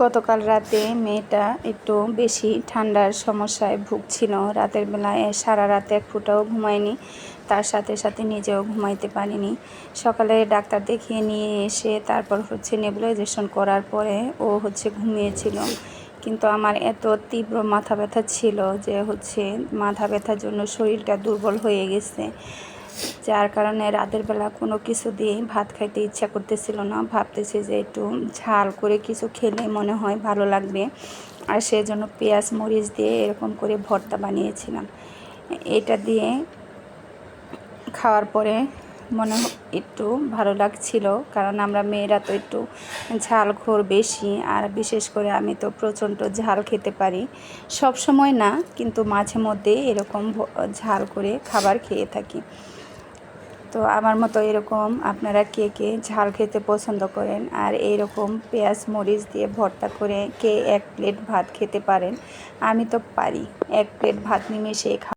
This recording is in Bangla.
গতকাল রাতে মেয়েটা একটু বেশি ঠান্ডার সমস্যায় ভুগছিল। রাতের বেলায় সারা রাতে এক ফুটাও ঘুমায়নি। তার সাথে সাথে নিজেও ঘুমাইতে পারিনি। সকালে ডাক্তার দেখিয়ে নিয়ে এসে তারপর হচ্ছে নেবুলাইজেশন করার পরে ও হচ্ছে ঘুমিয়েছিল। কিন্তু আমার এত তীব্র মাথা ব্যথা ছিল যে হচ্ছে মাথা ব্যথার জন্য শরীরটা দুর্বল হয়ে গেছে। যার কারণে রাতের বেলা কোনো কিছু দিয়ে ভাত খাইতে ইচ্ছা করতেছিল না। ভাবতেছি যে একটু ঝাল করে কিছু খেলে মনে হয় ভালো লাগবে। আর সেজন্য পেঁয়াজ, মরিচ দিয়ে এরকম করে ভর্তা বানিয়েছিলাম। এটা দিয়ে খাওয়ার পরে মনে একটু ভালো লাগছিল। কারণ আমরা মেয়েরা তো একটু ঝালখোর বেশি। আর বিশেষ করে আমি তো প্রচণ্ড ঝাল খেতে পারি। সব সময় না, কিন্তু মাঝে মধ্যে এরকম ঝাল করে খাবার খেয়ে থাকি। তো আমার মতো এরকম আপনারা কে কে ঝাল খেতে পছন্দ করেন আর এইরকম পেঁয়াজ মরিচ দিয়ে ভর্তা করে কে এক প্লেট ভাত খেতে পারেন, আমি তো পারি। এক প্লেট ভাত নিমেষে খা